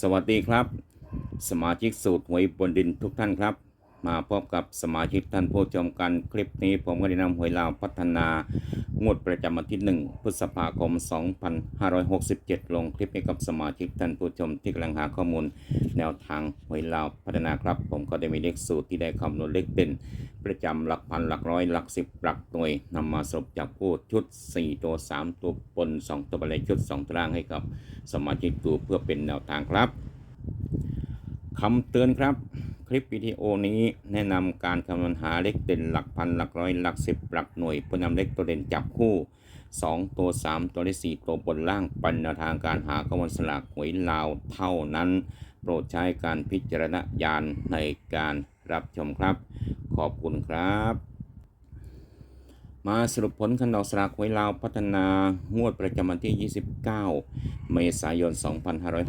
สวัสดีครับ สมาชิกสูตรหวยบนดินทุกท่านครับ มาพบกับสมาชิกท่านผู้ชมกันคลิปนี้ผมก็ได้นำหวยลาวพัฒนา งวดประจำวันที่ 1 พฤษภาคม 2567 ลงคลิปให้กับสมาชิกท่านผู้ชมที่กำลังหาข้อมูล แนวทางหวยลาวพัฒนาครับ ผมก็ได้มีเลขสูตรที่ได้คำนวณเลขเด่น ประจำหลักพันหลักร้อยหลักสิบหลักหน่วยนำมาสรุปจับคู่ชุด 4 ตัว 3 ตัวบน2 ตัวบรรยชุด 2 ตารางให้กับสมาชิกดูเพื่อเป็นแนวทางครับ คำเตือนครับ คลิปวิดีโอนี้แนะนำการคำนวณหาเลขเด่นหลักพันหลักร้อยหลักสิบหลักหน่วยเพื่อนำเลขตัวเด่นจับคู่ 2 ตัว 3 ตัวเลข4ตัวบนล่างปันแนวทางการหาข้อมูลสลากหวยลาวเท่านั้น โปรดใช้การพิจารณญาณในการรับชมครับ ขอบคุณครับ มาสรุปผลคันดอกสลากหวยลาวพัฒนางวดประจำวันที่ 29 เมษายน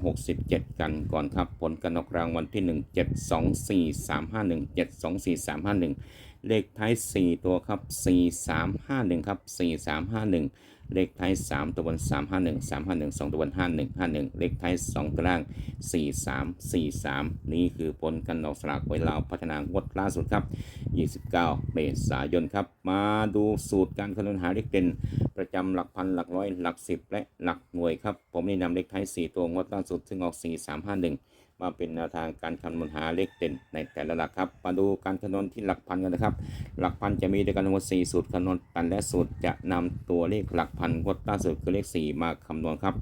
2567 กันก่อนครับ ผลกันออกรางวัลที่ 1 7 2 4 3 5 1 7 2 4 3 5 1 เลขท้าย 4 ตัวครับ 4 3 5 1 ครับ 4 3 5 1 เลขท้าย 3 ตัวบน 3 5 1 3 5 1 2 ตัวบน 5 1 5 1 เลขท้าย2ตัวล่าง 4 3 4 3 นี่คือผลการออกสลากหวยลาวพัฒนางวดล่าสุดครับ 29 เมษายนครับ มาดูสูตรการคำนวณหาเลขเด่นประจำหลักพันหลักร้อยหลักสิบและหลักหน่วยครับ ผมได้นำเลขท้าย 4 ตัวงวดล่าสุดซึ่งออก 4 มาเป็นแนวทางการคำนวณหาเลขเด่นในแต่ละหลักครับมาดูการคำนวณที่หลักพันกันนะครับ หลักพันจะมีด้วยกันทั้งหมด4สูตรคำนวณแต่และสูตรจะนำตัวเลขหลักพันงวดล่าสุดคือเลข 4 มาคำนวณครับ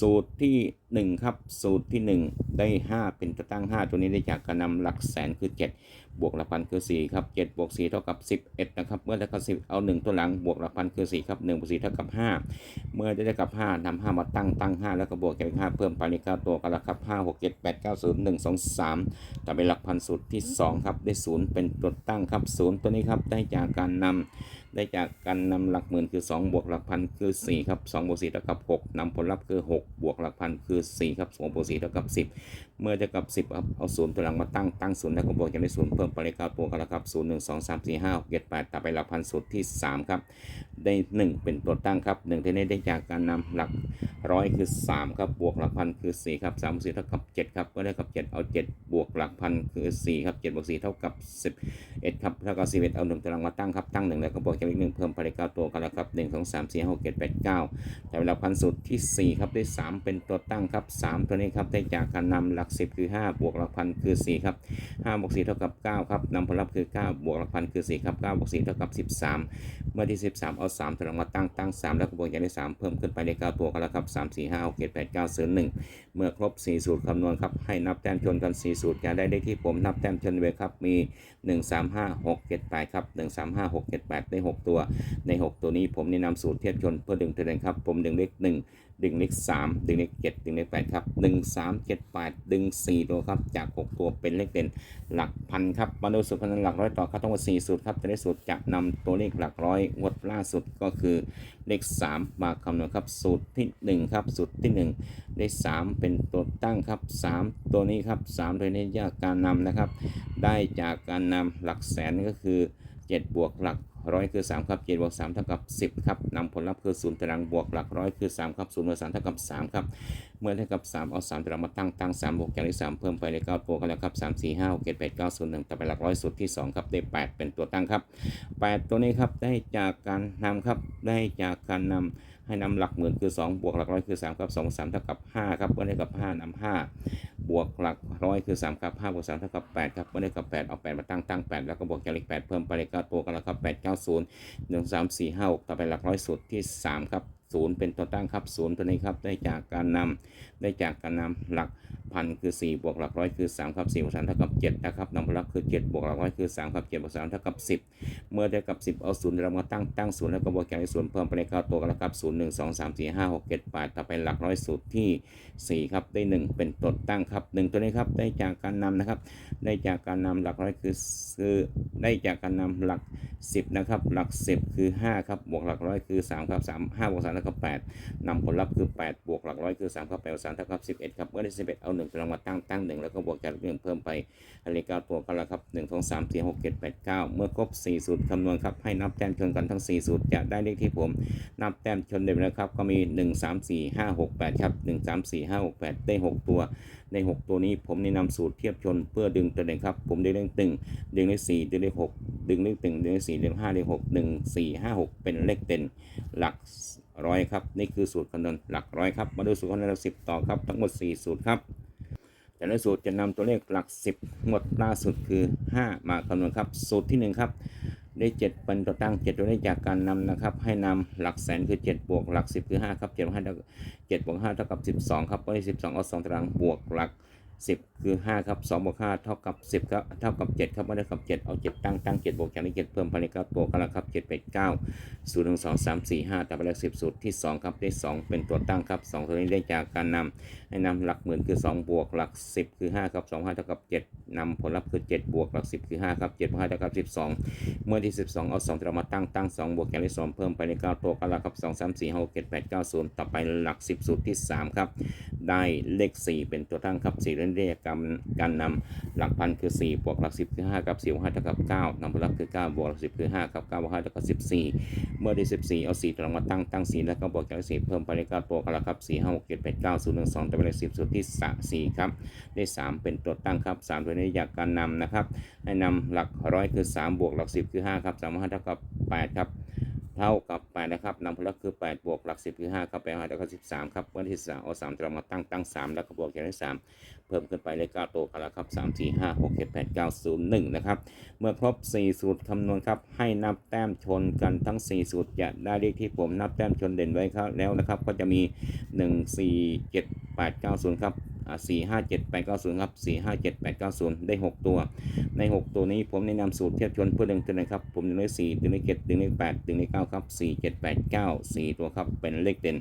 สูตรที่ 1 ครับ สูตรที่ 1 ได้ 5 เป็นตัวตั้ง 5 ตัวนี้ได้จากการนำหลักแสนคือ 7 บวกหลักพันคือ 4 ครับ7บวก4เท่ากับ 11 นะครับ เมื่อได้กับ10 เอา 1 ตัวหลัง บวกหลักพันคือ 4 ครับ1บวก4เท่ากับ 5 เมื่อได้กับ 5นำ5มาตั้งตั้ง 5 แล้วก็บวกแค่5เพิ่มไปในข9ตัวกันละครับ 5 6 7 8 9 0 1 2 3ต่อไปหลักพันสูตรที่ 2 ครับ ได้ 0 เป็นตัวตั้งครับ 0 ตัวนี้ครับ ได้จากการนำ ได้จากการนำหลักหมื่นคือ 2 บวกหลักพันคือ 4 ครับ2บวก4เท่ากับ 6นำผลลัพธ์คือ 6 บวกหลักพันคือ 4 ครับ2บวก4เท่ากับ 10 เมื่อเท่ากับ 10ครับเอาศูนย์ตัวหลังมาตั้งตั้งศูนย์แล้วก็บวกจะได้ศูนย์เพิ่มไปเลขเก้าตัวกันแล้วครับ0 1 2 3 4 5 6 7 8ต่อไปหลักพันสูตรที่3ครับได้ 1 เป็นตัวตั้งครับ1ที่นี้ได้จากการนำหลักร้อยคือ 3 ครับบวกหลักพันคือ 4 ครับ3บวก4เท่ากับ 7 ครับก็ได้กับ 7 เอา 7 บวกหลักพันคือ 4 ครับ7บวก4เท่ากับ11ครับเท่ากับ11เอา1ตัวหลังมาตั้งครับตั้ง1แล้วก็บวกกับอีกหนึ่งเพิ่มไปเลยเก้าตัวกันแล้วครับหนึ่งสองสามสี่ห้าหกเจ็ดแปดเก้าแต่เวลาพันสุดที่สี่ครับได้สามเป็นตัวตั้งครับสามตัวนี้ครับได้จากการนำหลักสิบคือห้าบวกหลักพันคือสี่ครับห้าบวกสี่เท่ากับเก้าครับนำผลลัพธ์คือเก้าบวกหลักพันคือสี่ครับเก้าบวกสี่เท่ากับสิบสามเมื่อที่สิบสามเอาสามตัวลงมาตั้งตั้งสามแล้วก็บวกอย่างที่สามเพิ่มขึ้นไปได้เก้าตัวกันแล้วครับสามสี่ห้าหกเจ็ดแปดเก้าศูนย์หนึ่งเมื่อครบสี่สูตรคำนวณครับให้นับแต้มชนกันสี่สูตรจะได้ได้ที่ผมนับแต้มชนเวครับมีหนึ่งสามห้าหกเจ็ดแปดครับหนึ่งสามห้าหกเจ็ดแปดได้ห6 ตัว ใน 6 ตัวนี้ผมแนะนำสูตรเทียบชนเพื่อดึงตัวเด่นครับ ผมดึงเลข1ดึงเลข3ดึงเลข7ดึงเลข8ครับ1 3 7 8 ดึง 4 ตัวครับ จาก 6 ตัวเป็นเลขเด่นหลักพันครับ มาดูสูตรคำนวณหลักร้อยต่อครับทั้งหมด4สูตรครับแต่ในสูตรจะนำตัวเลขหลักร้อยงวดล่าสุดก็คือเลข 3 มาคำนวณครับ สูตรที่ 1 ครับ สูตรที่ 1 ได้ 3 เป็นตัวตั้งครับ 3 ตัวนี้ครับ 3 ตัวนี้จากการนำนะครับ ได้จากการนำหลักแสนก็คือ 7 บวกหลัก ร้อยคือ3ครับ7บวก3เท่ากับ 10ครับนำผลลัพธ์คือ0ตารางบวกหลักร้อยคือ3ครับ0บวก3เท่ากับ3ครับเมื่อเท่ากับ 3 เอา3ตารางมาตั้งตั้ง3บวกจากเลข3เพิ่มไปเลข9ตัวกันแล้วครับ3 4 5 6 7 8 9 0 1ต่อไปหลักร้อยสูตรที่2ครับได้ 8 เป็นตัวตั้งครับ 8 ตัวนี้ครับได้จากการนำครับได้จากการนำให้นำหลักหมื่นคือ 2 บวกหลักร้อยคือ3ครับ2 3เท่ากับ5ครับเมื่อได้กับ5นำ5 บวกหลักร้อยคือ3ครับ5บวก3เท่ากับ8ครับเมื่อได้กับ 8 เอา 8 มาตั้งตั้ง 8 แล้วก็บวกจากเลข8เพิ่มไปเลข9ตัวกันแล้วครับ8 9 0 1 3 4 5 6ต่อไปหลักร้อยสุดที่ 3 ครับ ศูนย์เป็นตัวตั้งครับศูนย์ตัวนี้ครับได้จากการนำได้จากการนำหลักพันคือ4บวกหลักร้อยคือ3ครับ4บวก3เท่ากับ7นะครับนำผลลัพธ์คือ7บวกหลักร้อยคือ3ครับ7บวก3เท่ากับ 10 เมื่อได้กับ 10 เอาศูนย์เรามาตั้งตั้งศูนย์แล้วก็บวกจากศูนย์เพิ่มไปในข้าตัวกันแล้วครับ0 1 2 3 4 5 6 7 8ต่อไปหลักร้อยสูตรที่ 4 ครับได้ 1 เป็นตัวตั้งครับ1ตัวนี้ครับได้จากการนำนะครับ ได้จากการนำหลักร้อยคือคือได้จากการนำหลัก 10นะครับหลัก 10 คือ5ครับบวกหลักร้อยคือ3ครับ3 5บวก3เท่าแล้วก็แปดนำผลลัพธ์คือแปดบวกหลักร้อยคือสามครับแปดสามเท่ากับสิบเอ็ดครับเมื่อได้สิบเอ็ดเอาหนึ่งตัวรางมาตั้งตั้งหนึ่งแล้วก็บวกจากหนึ่งเพิ่มไปเลขเก้าตัวกันแล้วครับหนึ่งสองสามสี่หกเจ็ดแปดเก้าเมื่อครบสี่สูตรคำนวณครับให้นับแต้มชนกันทั้งสี่สูตรจะได้เลขที่ผม นับแต้มชนเด่นนะครับก็มี 1 3 4 5 6 8 ครับ1 3 4 5 6 8 ได้ 6 ตัวใน 6 ตัวนี้ผมแนะนำสูตรเทียบชนเพื่อดึงตัวเด่นครับ ผมได้เลขตึงดึงเลข4ดึงเลข6ดึงเลขตึงดึงเลข4ดึง5เลข6 1 4 5 6เป็นเลขเด่นหลัก ร้อยครับ นี่คือสูตรคำนวณหลักร้อยครับ มาดูสูตรคำนวณหลักสิบต่อครับ ทั้งหมด 4 สูตรครับแต่ละสูตรจะนำตัวเลขหลัก 10 หมดล่าสุดคือ 5 มาคำนวณครับ สูตรที่ 1 ครับ ได้ 7 เป็นตัวตั้ง 7 ตัวได้จากการนำนะครับ ให้นำหลักแสนคือ 7 บวกหลัก 10 คือ 5 ครับ7บวก5เท่ากับ 12 ครับก็ได้12 เอา2ตารางบวกหลัก 10 คือ5ครับ2บวก5เท่ากับ 10ครับเท่ากับ 7 ครับไม่ได้กับ 7 เอา 7 ตั้งตั้ง 7 บวกจากนี้7เพิ่มภายในเก้าตัวกันแล้วครับ7 8 9 0 1 2 3 4 5ต่อไปแล้ว10 สูตรที่ 2 ครับได้ 2 เป็นตัวตั้งครับ 2 ตัวนี้ได้จากการนำให้นำหลักหมื่นคือ 2 บวกหลัก 10 คือ 5 ครับ 2 5 เท่ากับ 7นำผลลัพธ์คือ 7 บวกหลัก 10 คือ 5 ครับ 7บวก5เท่ากับ 12 เมื่อที่ 12 เอา2ตัวมาตั้งตั้ง 2 บวกแกนที่2เพิ่มไปใน9ตัวกันแล้วครับ 2 3 4 6 7 8 9 0ต่อไปหลัก 10 สูตรที่ 3 ครับ ได้เลข 4 เป็นตัวตั้งครับ4เรื่องเรียกการการนำหลักพันคือ4บวกหลัก10คือ5กับ4บวก5เท่ากับ9นำผลลัพธ์คือ9บวกหลัก10คือ5ครับ9บวก5เท่ากับ14 เมื่อได้14 เอา4ตัวมาตั้งตั้ง4แล้วก็บวกจาก4เพิ่มไปใน9ตัวกันแล้วครับ4 5 6 7 8 9 0 1 2ต่อไปเลข10สูตรที่4ครับได้3เป็นตัวตั้งครับ3ตัวนี้อยากการนำนะครับให้นำหลักร้อยคือ3บวกหลัก10คือ5ครับ3 5เท่ากับ8ครับ เท่ากับ8นะครับนำผลลัพธ์คือ8บวกหลัก10คือ5ครับ8 5เท่ากับ13ครับเมื่อที่3เอา3ตัวมาตั้งตั้ง 3 แล้วก็บวกจากที่3เพิ่มขึ้นไปเลข9ตัวกันแล้วครับ3 4 5 6 7 8 9 0 1นะครับเมื่อครบ 4 สูตรคำนวณครับให้นับแต้มชนกันทั้ง 4 สูตรจะได้เลขที่ผมนับแต้มชนเด่นไว้ครับแล้วนะครับก็จะมี 1 4 7 8 9 0ครับ สี่ห้าเจ็ดแปดเก้าศูนย์ครับสี่ห้าเจ็ดแปดเก้าศูนย์ได้หกตัว ในหกตัวนี้ผมแนะนำสูตรเทียบชนเพื่อดึงตัวนะครับ ผมดึงเลขสี่ดึงเลขเจ็ดดึงเลขแปดดึงเลขเก้าครับสี่เจ็ดแปดเก้าสี่ตัวครับ เป็นเลขเด่น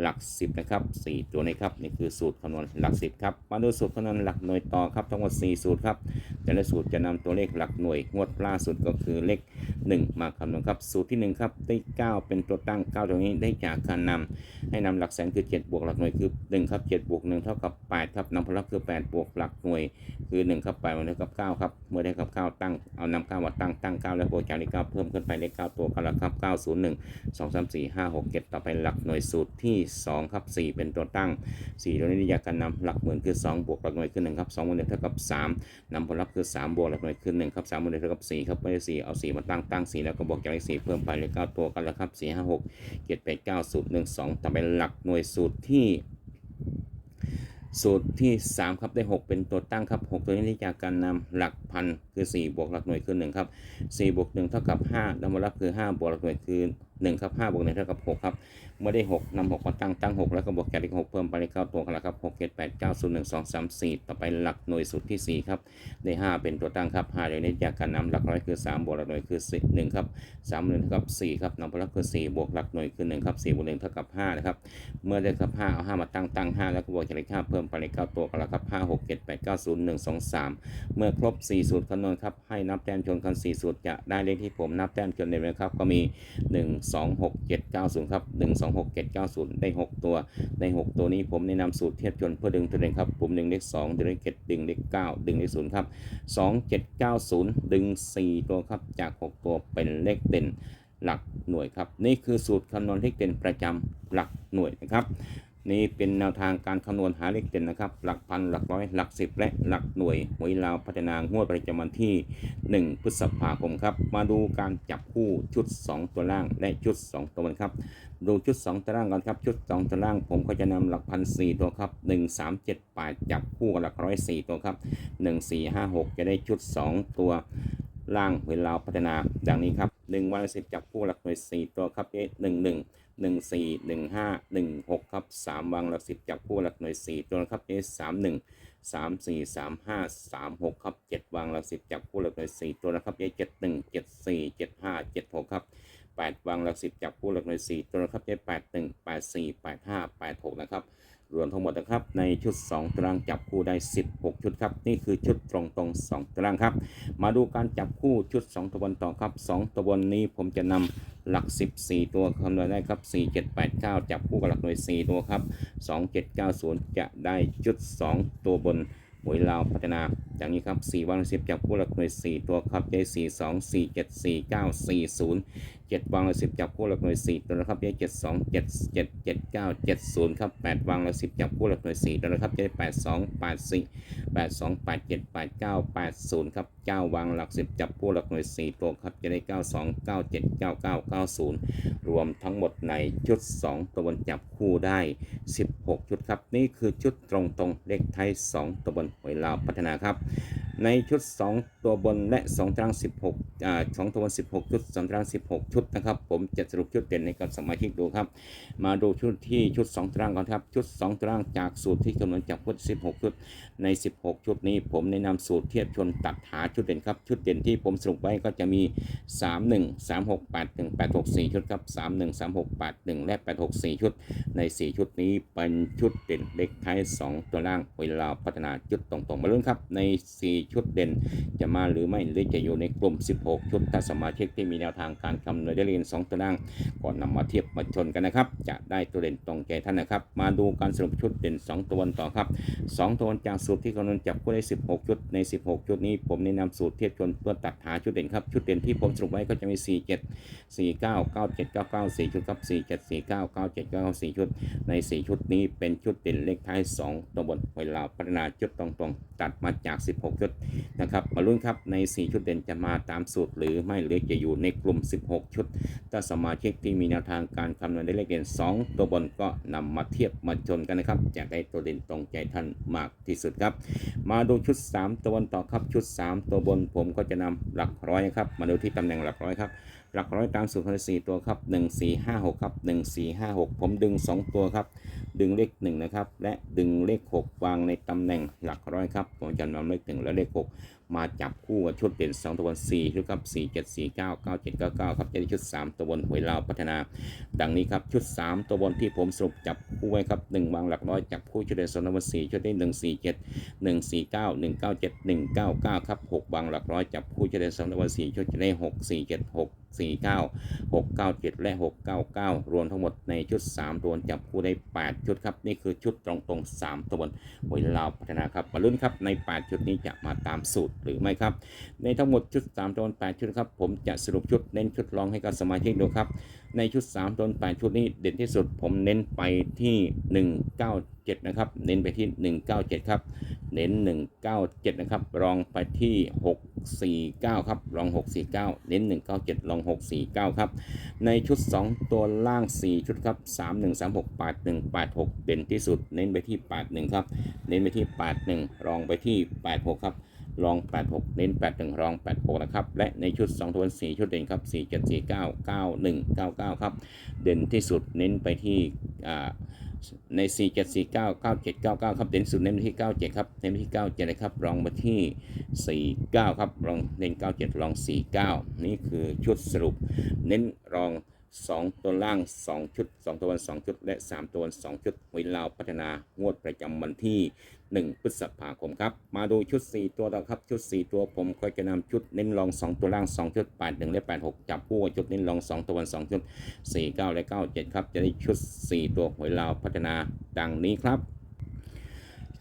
หลักสิบนะครับสี่ตัวนี้ครับ นี่คือสูตรคำนวณหลักสิบครับ มาดูสูตรคำนวณหลักหน่วยต่อครับ ทั้งหมดสี่สูตรครับ แต่ละสูตรจะนำตัวเลขหลักหน่วยงวดล่าสุดก็คือเลขหนึ่งมาคำนวณครับ สูตรที่หนึ่งครับ ได้เก้าเป็นตัวตั้งเก้าตัวนี้ได้จากการนำให้นำหลักแสนคือ 7 บวกหลักหน่วยคือ 1 ครับ 7 บวก 1 เท่ากับ 8 ครับนำผลลัพธ์คือ 8 บวกหลักหน่วย คือ 1 ครับ8มันเท่ากับ 9 ครับ เมื่อได้กับ 9 ตั้ง เอานำ9มาตั้ง ตั้ง 9 แล้วบวกจากเลข9เพิ่มขึ้นไปเลข9ตัวกันแล้วครับ 901 2 3 4 5 6 7 ต่อไปหลักหน่วยสูตรที่ 2 ครับ 4 เป็นตัวตั้ง4ตัวนี้อยากกันนำหลักหมื่นคือ 2 บวกหลักหน่วยคือ1ครับ2บวก1เท่ากับ 3นำผลลัพธ์คือ3บวกหลักหน่วยคือ1ครับ3บวก1เท่ากับ4ครับไม่ได้4เอา 4 มาตั้งตั้ง 4 แล้วก็บวกจากเลข4เพิ่มไปเลข9ตัวกันแล้วครับ4 5 6 7 8 9 0 1 2ต่อไปหลักหน่วยสูตรที่ สูตรที่ 3 ครับได้ 6 เป็นตัวตั้งครับ 6 ตัวนี้ได้จากการนำหลักพันคือ 4 บวกหลักหน่วยคือ 1 ครับ4บวก1เท่ากับ5นำมารับคือ 5 บวกหลักหน่วยคือ1ครับ5บวก1เท่ากับ6ครับเมื่อได้ 6นำ6มาตั้งตั้ง 6 แล้วก็บวกจากเลข6เพิ่มไปเลข9ตัวกันล้วครับ6 7 8 9 0 1 2 3 4 ต่อไปหลักหน่วยสูตรที่ 4 ครับ ได้ 5 เป็นตัวตั้งครับ5เดี๋ยวนี้จากการนำหลักร้อยคือ 3 บวกหลักหน่วยคือ1ครับ3บวก1เท่ากับ4ครับนำผลลัพธ์คือ4บวกหลักหน่วยคือ1ครับ4บวก1เท่ากับ5นะครับเมื่อได้ครับ5เอา5มาตั้งตั้ง 5 แล้วก็บวกจากเลข5เพิ่มไปเลข9ตัวกันล้วครับ5 6 7 8 9 0 1 2 3 เมื่อครบ 4 สูตรคำนวณครับให้นับแต้มชนกัน4สูตรจะได้เลขที่ผมนับแต้มชนในนะครับก็มี 1 2 6 7 9 0 ครับ 1 2 6 7 9 0 ได้ 6 ตัวใน 6 ตัวนี้ผมแนะนำสูตรเทียบชนเพื่อดึงตัวเองครับผมดึงเลข2ดึงเลข7ดึงเลข9ดึงเลข0ครับ2 7 9 0 ดึง 4 ตัวครับ จาก 6 ตัวเป็นเลขเด่นหลักหน่วยครับ นี่คือสูตรคำนวณเลขเด่นประจำหลักหน่วยนะครับ นี่เป็นแนวทางการคำนวณหาเลขเด่นนะครับ หลักพันหลักร้อยหลักสิบและหลักหน่วยหวยลาวพัฒนางวดประจำวันที่ 1 พฤษภาคมครับ มาดูการจับคู่ชุด 2 ตัวล่างและชุด 2 ตัวบนครับ ดูชุด 2 ตัวล่างก่อนครับ ชุด 2 ตัวล่างผมก็จะนำหลักพันสี่ตัวครับ1 3 7 8จับคู่กับหลักร้อยสี่ตัวครับ1 4 5 6จะได้ชุด 2 ตัวล่างหวยลาวพัฒนาดังนี้ครับ1วันสิบจับคู่หลักหน่วย4ตัวครับ1 1หนึ่งหนึ่ง ห้าหนึ่งหกครับสามวางหลักสิบจับคู่หลักหน่วยสี่ตัวนะครับเอสามหนึ่งสามสี่สามห้าสามหกครับเจ็ดวางหลักสิบจับคู่หลักหน่วยสี่ตัวนะครับเอเจ็ดหนึ่งเจ็ดสี่เจ็ดห้าเจ็ดหกครับแปดวางหลักสิบจับคู่หลักหน่วยสี่ตัวนะครับเอแปดหนึ่งแปดสี่แปดห้าแปดหกนะครับ รวมทั้งหมดนะครับในชุด 2ตารางจับคู่ได้ 16 ชุดครับ นี่คือชุดตรงตรง2ตารางครับ มาดูการจับคู่ชุด 2ตัวบนต่อครับ 2ตัวบนนี้ผมจะนำหลัก 14 ตัวคำนวณได้ครับ 4 7 8 9 จับคู่กับหลักหน่วย 4 ตัวครับ 2 7 9 0 จะได้ชุด 2 ตัวบนหวยลาวพัฒนาอย่างนี้ครับ4วัน10จับคู่หลักหน่วย 4 ตัวครับได้4 2 4 7 4 9 4 0เจ็ดวางละสิบจับคู่หลักหน่วยสี่ตัวนะครับจะไเจ็ดสองเจ็ดเจ็ดเจ็ดเก้าเจ็ดศูนย์ครับแปดวางละสิบจับคู่หลักหน่วยสี่ตัวนะครับจะไดแปดสองแปดสี่แปดสองแปดเจ็ดแปดเก้าแปดศูนย์ครับเก้าวางหลักสิบจับคู่หลักหน่วยสี่ตัวครับจะได้เก้าสองเก้าเจ็ดเก้าเก้าเก้าศูนย์รวมทั้งหมดในชุดสองตัวบนจับคู่ได้สิบหกชุดครับนี่คือชุดตรงตรงเลขไทยสองตัวบนหวยลาวพัฒนาครับในชุดสองตัวบนและ2ตราง16อ่า2ตัวบนสิบหกชุดสองตารางหกชุดนะครับ ผมจะสรุปชุดเด่นในกับสมาชิกดูครับ มาดูชุดที่ชุด 2ตารางก่อนครับ ชุด 2ตารางจากสูตรที่คำนวณจากพุทธ16 ชุดใน 16 ชุดนี้ ผมแนะนำสูตรเทียบชนตัดหาชุดเด่นครับ ชุดเด่นที่ผมสรุปไว้ก็จะมี 3 1 3 6 8 1 8 6 4 ชุดครับ 3 1 3 6 8 1 และ 8 6 4 ชุด ใน 4 ชุดนี้เป็นชุดเด่นเล็กท้าย 2 ตัวล่างเวลาพัฒนาจุดตรงๆมาลุ้นครับใน 4 ชุดเด่นจะมาหรือไม่หรือจะอยู่ในกลุ่ม 16 ชุดถ้าสมาชิกที่มีแนวทางการคำนวณได้เรียน2ตัวล่างก่อนนำมาเทียบมาชนกันนะครับ จะได้ตัวเด่นตรงใจท่านนะครับ มาดูการสรุปชุดเด่น 2 ตัวต่อครับ 2 ตัวจากสูตรที่คำนวณจับคู่ได้ 16 ชุดใน 16 ชุดนี้ผมแนะนำสูตรเทียบชนเพื่อตัดหาชุดเด่นครับชุดเด่นที่ผมสรุปไว้ก็จะมี 4 7 4 9 9 7 9 9 4ชุดครับ4 7 4 9 9 7 9 4ชุด ใน 4 ชุดนี้เป็นชุดเด่นเลขท้าย 2 ตัวบนเวลาพัฒนาชุดตรงๆ ตัดมาจาก 16 ชุดนะครับมาลุ้นครับใน 4 ชุดเด่นจะมาตามสูตรหรือไม่หรือจะอยู่ในกลุ่ม 16ชุด ถ้าสมาชิกที่มีแนวทางการคำนวณได้เลขเด่น2 ตัวบนก็นำมาเทียบมาชนกันนะครับจะได้ตัวเด่นตรงใจท่านมากที่สุดครับ มาดูชุด 3 ตัวบนต่อครับชุด 3 ตัวบนผมก็จะนำหลักร้อยครับ มาดูที่ตำแหน่งหลักร้อยครับหลักร้อยตามสูตรพันสี่ตัวครับ1 4 5 6ครับ1 4 5 6ผมดึง2ตัวครับ ดึงเลข1นะครับ และดึงเลข6วางในตำแหน่งหลักร้อยครับผมจะนำเลข1และเลข6 มาจับคู่กับชุดเด่น2ตัวบน4ชุดครับ4 7 4 9 9 7 9 9ครับจะได้ชุด 3 ตัวบนหวยลาวพัฒนา ดังนี้ครับชุด 3 ตัวบนที่ผมสรุปจับคู่ไว้ครับ1วางหลักร้อยจับคู่ชุดเด่น2ตัวบน4ชุดได้1 4 7 1 4 9 1 9 7 1 9 9ครับ6วางหลักร้อยจับคู่ชุดเด่น2ตัวบน4ชุดจะได้ 6 4 7 6 4 9 6 9 7 และ 6 9 9 รวมทั้งหมดในชุด 3 ตัวจับคู่ได้ 8 ชุดครับ นี่คือชุดตรงตรงๆ3 ตัวบนหวยลาวพัฒนาครับมาลุ้นครับใน 8 ชุดนี้จะมาตามสูตรหรือไม่ครับ ในทั้งหมดชุด 3 ตัว 8 ชุดครับ ผมจะสรุปชุดเน้นชุดรองให้กับสมาชิกดูครับ ในชุด 3 ตัว 8 ชุดนี้เด่นที่สุด ผมเน้นไปที่ 197นะครับ เน้นไปที่ 197 ครับ เน้น 197 นะครับ รองไปที่ 649 ครับ รอง 649 เน้น 197 รอง 649 ครับ ในชุด 2 ตัวล่าง 4 ชุดครับ 3 1 3 6 8 1 8 6 เด่นที่สุด เน้นไปที่ 81 ครับ เน้นไปที่ 81 รองไปที่ 86 ครับรอง 86 เน้น 81 รอง 86 นะครับ และในชุด2ตัวน 4 ชุดเด่นครับ 4 7 4 9 9 1 9 9 ครับ เด่นที่สุด เน้นไปที่อ่า ใน 4 7 4 9 9 7 9 9 ครับเด่นสุดเน้นที่ 97 ครับเน้นที่ 97นะครับรองมาที่ 49 ครับรองเน้น 97 รอง 49 นี่คือชุดสรุปเน้นรอง 2 ตัวล่าง 2 ชุด 2 ตัวบน2 ชุด และ 3 ตัวบน2 ชุดหวิลาวพัฒนางวดประจำวันที่ 1 พฤษภาคมครับ มาดูชุด 4 ตัวต่อครับ ชุด 4 ตัวผมก็จะนำชุดเน้นรอง 2 ตัวล่าง 2 ชุด 8 1 และ 8 6 จับคู่ชุดเน้นรอง 2 ตัวบน2 ชุด 4 9 และ 9 7 ครับ จะได้ชุด 4 ตัวหวยลาวพัฒนาดังนี้ครับ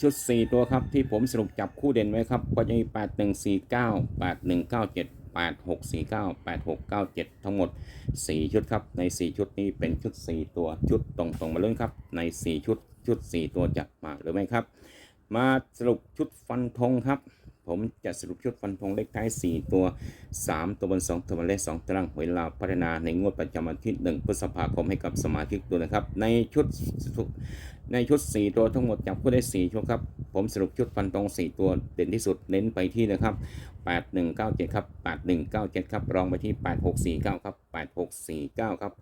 ชุด 4 ตัวครับที่ผมสรุปจับคู่เด่นไว้ครับก็จะมี8 1 4 9 8 1 9 7 8 6 4 9 8 6 9 7 ทั้งหมด 4 ชุดครับใน 4 ชุดนี้เป็นชุด 4 ตัวชุดตรงๆมาเรื่องครับใน 4 ชุดชุด 4 ตัวจะมาหรือไม่ครับ มาสรุปชุดฟันธงครับ ผมจะสรุปชุดฟันธงเลขท้าย 4 ตัว 3 ตัวบน 2 ตัวบนเลข2ตารางหวยลาวพัฒนาในงวดประจำวันที่ 1 พฤษภาคมให้กับสมาชิกดูนะครับ ในชุดในชุด 4 ตัวทั้งหมดจับคู่ได้ 4 ชุดครับ ผมสรุปชุดฟันตรง4 ตัวเด่นที่สุดเน้นไปที่นะครับ 8197 ครับ 8197 ครับ รองไปที่ 8649 ครับ 8649 ครับ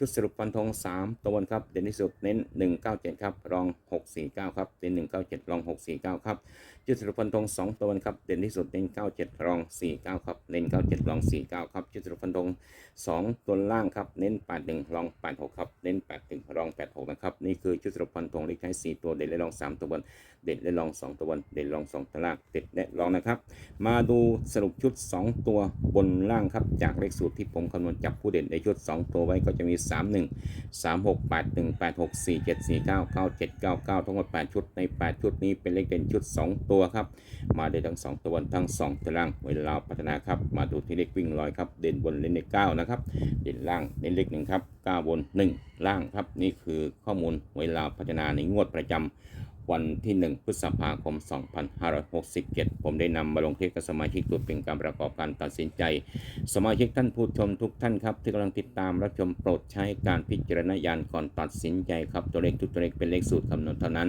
ชุดสรุปฟันธง3ตัวบนครับ เด่นที่สุดเน้น 197 ครับ รอง 649 ครับ เด่น 197 รอง 649 ครับ ชุดสรุปฟันธง2ตัวบนครับ เด่นที่สุดเน้น 97 รอง 49 ครับ เน้น 97 รอง 49 ครับ ชุดสรุปฟันธง2ตัวล่างครับ เน้น 81 รอง 86 ครับ เน้น 81 รอง 86 นะครับ นี่คือชุดสรุปฟันธงเลขท้าย4ตัว เด่นและรอง 3 ตัวบน เด่นและรอง 2 ตัวบน เด่นรอง 2ตัวล่าง เด่นและรองนะครับ มาดูสรุปชุด 2 ตัวบนล่างครับ จากเลขสูตรที่ผมคำนวณจับผู้เด่นในชุด 2 ตัวไว้ก็จะมี3 1 3 6 8 1 8 6 4 7 4 9 9 7 9 9 ทั้งหมด 8 ชุด ใน 8 ชุดนี้เป็นเลขเด่นชุด 2 ตัวครับ มาได้ทั้ง 2 ตัวบนทั้ง 2ตัวล่างเวลาพัฒนาครับ มาดูที่เลขวิ่งลอยครับ เด่นบนเล่นเลข9นะครับ เด่นล่างเล่นเลข1ครับ9บน 1 ล่างครับ นี่คือข้อมูลเวลาพัฒนาในงวดประจำ วันที่ 1 พฤษภาคม 2567 ผมได้นำมาลงเทศกับสมาชิกตัวเป็นการประกอบการตัดสินใจ สมาชิกท่านผู้ชมทุกท่านครับ ที่กำลังติดตามรับชมโปรดใช้การพิจารณญาณก่อนตัดสินใจครับ ตัวเลขทุกตัวเลขเป็นเลขสูตรคำนวณเท่านั้น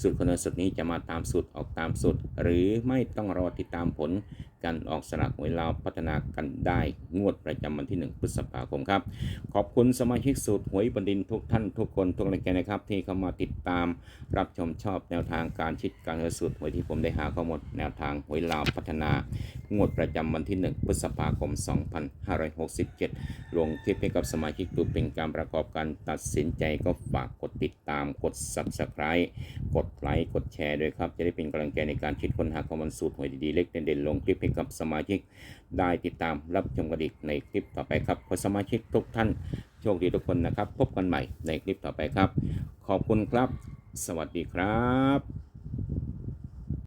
สูตรคำนวณสูตรนี้จะมาตามสูตรออกตามสูตร หรือไม่ต้องรอติดตามผลการออกสลากเวลาพัฒนากันได้งวดประจำวันที่ 1 พฤษภาคมครับ ขอบคุณสมาชิกสูตรหวยบันดินทุกท่านทุกคนทุกแรงใจนะครับ ที่เข้ามาติดตามรับชมชอบแนวทางการชิดการเงินสูตรหวยที่ผมได้หาข้อมูลแนวทางหวยลาวพัฒนา งวดประจำวันที่ 1 พฤษภาคม 2567 ลงคลิปให้กับสมาชิกดูเป็นการประกอบการตัดสินใจก็ฝากกดติดตามกด Subscribe กดไลค์กดแชร์ด้วยครับ จะได้เป็นกำลังใจในการคิดค้นหาข้อมูลสูตรหวยดีๆเล็กเด่นๆลงคลิปให้กับสมาชิกได้ติดตามรับชมกันอีกในคลิปต่อไปครับขอสมาชิกทุกท่านโชคดีทุกคนนะครับ พบกันใหม่ในคลิปต่อไปครับ ขอบคุณครับ สวัสดีครับ